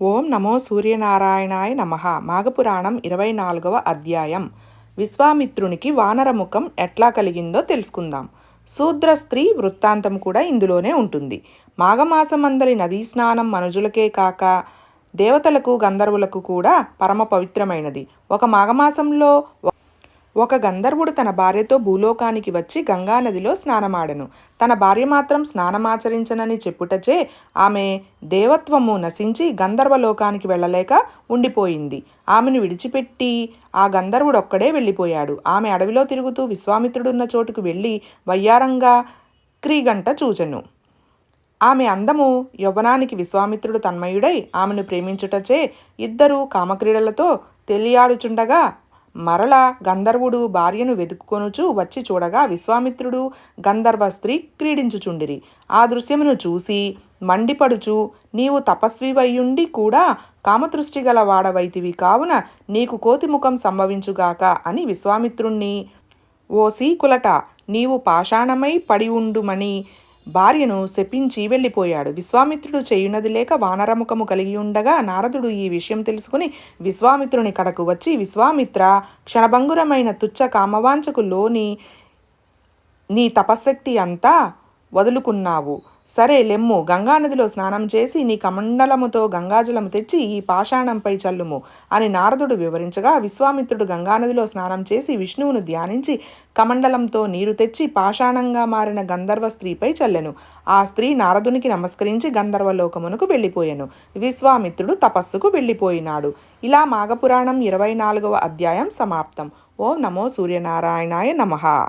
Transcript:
ఓం నమో సూర్యనారాయణాయ నమ. మాఘపురాణం ఇరవై నాలుగవ అధ్యాయం. విశ్వామిత్రునికి వానరముఖం ఎట్లా కలిగిందో తెలుసుకుందాం. శూద్ర స్త్రీ వృత్తాంతం కూడా ఇందులోనే ఉంటుంది. మాఘమాసమందలి నదీ స్నానం మనుజులకే కాక దేవతలకు గంధర్వులకు కూడా పరమ పవిత్రమైనది. ఒక మాఘమాసంలో ఒక గంధర్వుడు తన భార్యతో భూలోకానికి వచ్చి గంగానదిలో స్నానమాడెను. తన భార్య మాత్రం స్నానమాచరించనని చెప్పుటచే ఆమె దేవత్వము నశించి గంధర్వలోకానికి వెళ్ళలేక ఉండిపోయింది. ఆమెను విడిచిపెట్టి ఆ గంధర్వుడు ఒక్కడే వెళ్ళిపోయాడు. ఆమె అడవిలో తిరుగుతూ విశ్వామిత్రుడున్న చోటుకు వెళ్ళి వయ్యారంగా క్రీగంట చూచెను. ఆమె అందము యవ్వనానికి విశ్వామిత్రుడు తన్మయుడై ఆమెను ప్రేమించుటచే ఇద్దరు కామక్రీడలతో తెలియాడుచుండగా మరల గంధర్వుడు భార్యను వెతుక్కొనుచు వచ్చి చూడగా విశ్వామిత్రుడు గంధర్వ స్త్రీ క్రీడించుచుండిరి. ఆ దృశ్యమును చూసి మండిపడుచు నీవు తపస్వివయ్యుండి కూడా కామదృష్టి గల వాడవైతివి కావున నీకు కోతిముఖం సంభవించుగాక అని విశ్వామిత్రుణ్ణి ఓ సీకులట నీవు పాషాణమై పడి ఉండుమని భార్యను శపించి వెళ్ళిపోయాడు. విశ్వామిత్రుడు చేయునది లేక వానరముఖము కలిగి ఉండగా నారదుడు ఈ విషయం తెలుసుకుని విశ్వామిత్రుని కడకు వచ్చి విశ్వామిత్ర క్షణభంగురమైన తుచ్చ కామవాంచకు లోని నీ తపశక్తి అంతా వదులుకున్నావు. సరే లెమ్ము గంగానదిలో స్నానం చేసి నీ కమండలముతో గంగాజలము తెచ్చి ఈ పాషాణంపై చల్లుము అని నారదుడు వివరించగా విశ్వామిత్రుడు గంగానదిలో స్నానం చేసి విష్ణువును ధ్యానించి కమండలంతో నీరు తెచ్చి పాషాణంగా మారిన గంధర్వ స్త్రీపై చల్లెను. ఆ స్త్రీ నారదునికి నమస్కరించి గంధర్వలోకమునకు వెళ్ళిపోయాను. విశ్వామిత్రుడు తపస్సుకు వెళ్ళిపోయినాడు. ఇలా మాఘపురాణం ఇరవై నాలుగవ అధ్యాయం సమాప్తం. ఓం నమో సూర్యనారాయణాయ నమః.